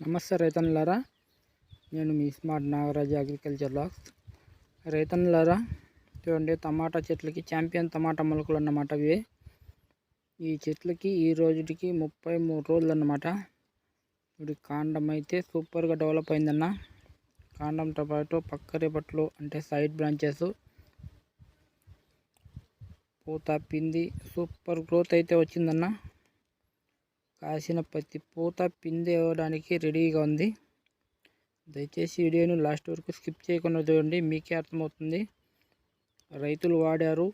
నమస్తే రైతన్లారా నేను మీ స్మార్ట్ నాగరాజు అగ్రికల్చర్ లాక్స్ రైతన్లారా చూడండి టమాటా చెట్లకి ఛాంపియన్ టమాటా మొలకలు అన్నమాట ఇవి. ఈ చెట్లకి ఈ రోజుకి ముప్పై మూడు రోజులు అన్నమాట. ఇప్పుడు కాండం అయితే సూపర్గా డెవలప్ అయిందన్న. కాండంతో పాటు పక్క రేపట్లు అంటే సైడ్ బ్రాంచెస్ పూత పిండి సూపర్ గ్రోత్ అయితే వచ్చిందన్న. కాసిన ప్రతి పూత పిండి ఇవ్వడానికి రెడీగా ఉంది. దయచేసి వీడియోను లాస్ట్ వరకు స్కిప్ చేయకుండా చూడండి మీకే అర్థమవుతుంది. రైతులు వాడారు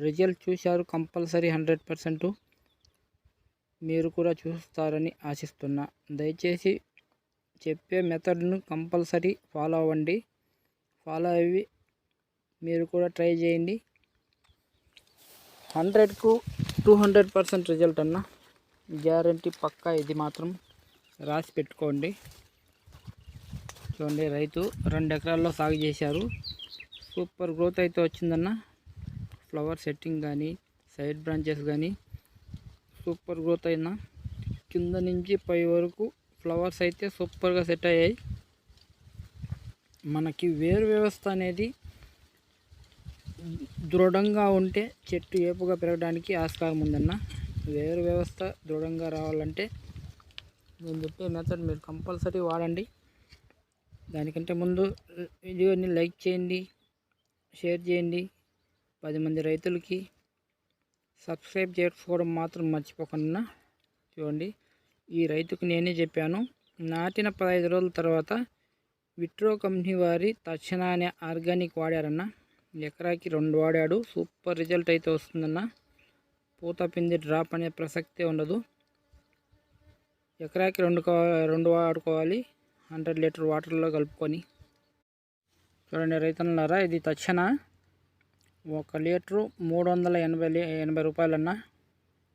రిజల్ట్ చూశారు కంపల్సరీ హండ్రెడ్ పర్సెంట్. మీరు కూడా చూస్తారని ఆశిస్తున్నా. దయచేసి చెప్పే మెథడ్ను కంపల్సరీ ఫాలో అవ్వండి. ఫాలో అయ్యి మీరు కూడా ట్రై చేయండి. హండ్రెడ్కు టూ హండ్రెడ్ పర్సెంట్ రిజల్ట్ అన్నా. గ్యారంటీ పక్కా ఇది మాత్రం రాసి పెట్టుకోండి. చూడండి రైతు రెండు ఎకరాల్లో సాగు చేశారు. సూపర్ గ్రోత్ అయితే వచ్చిందన్న. ఫ్లవర్ సెట్టింగ్ కానీ సైడ్ బ్రాంచెస్ కానీ సూపర్ గ్రోత్ అయినా. కింద నుంచి పై వరకు ఫ్లవర్స్ అయితే సూపర్గా సెట్ అయ్యాయి. మనకి వేరు వ్యవస్థ అనేది దృఢంగా ఉంటే చెట్టు ఏపుగా పెరగడానికి ఆస్కారం ఉందన్న. వేరు వ్యవస్థ దృఢంగా రావాలంటే నేను చెప్పే మెథడ్ మీరు కంపల్సరీ వాడండి. దానికంటే ముందు వీడియోని లైక్ చేయండి షేర్ చేయండి. పది మంది రైతులకి సబ్స్క్రైబ్ చేసుకోవడం మాత్రం మర్చిపోకుండా చూడండి. ఈ రైతుకు నేనే చెప్పాను నాటిన పదహైదు రోజుల తర్వాత విట్రో కంపెనీ వారి తక్షణ అనే ఆర్గానిక్ వాడారన్న. ఎకరాకి రెండు వాడాడు సూపర్ రిజల్ట్ అయితే వస్తుందన్న. పూత పిండి డ్రాప్ అనే ప్రసక్తే ఉండదు. ఎకరాకి రెండు రెండు వాడుకోవాలి. హండ్రెడ్ లీటర్ వాటర్లో కలుపుకొని. చూడండి రైతులారా ఇది తక్షణ. ఒక లీటరు మూడు వందల ఎనభై ఎనభై రూపాయలన్నా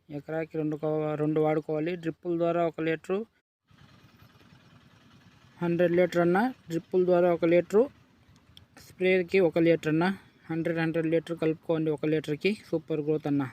ఎకరాకి రెండు రెండు వాడుకోవాలి. డ్రిప్పుల ద్వారా ఒక లీటరు హండ్రెడ్ లీటర్ అన్న డ్రిప్పుల ద్వారా ఒక లీటరు స్ప్రేకి ఒక లీటర్ అన్న హండ్రెడ్ హండ్రెడ్ లీటర్ కలుపుకోండి ఒక లీటర్కి. సూపర్ గ్రోత్ అన్న.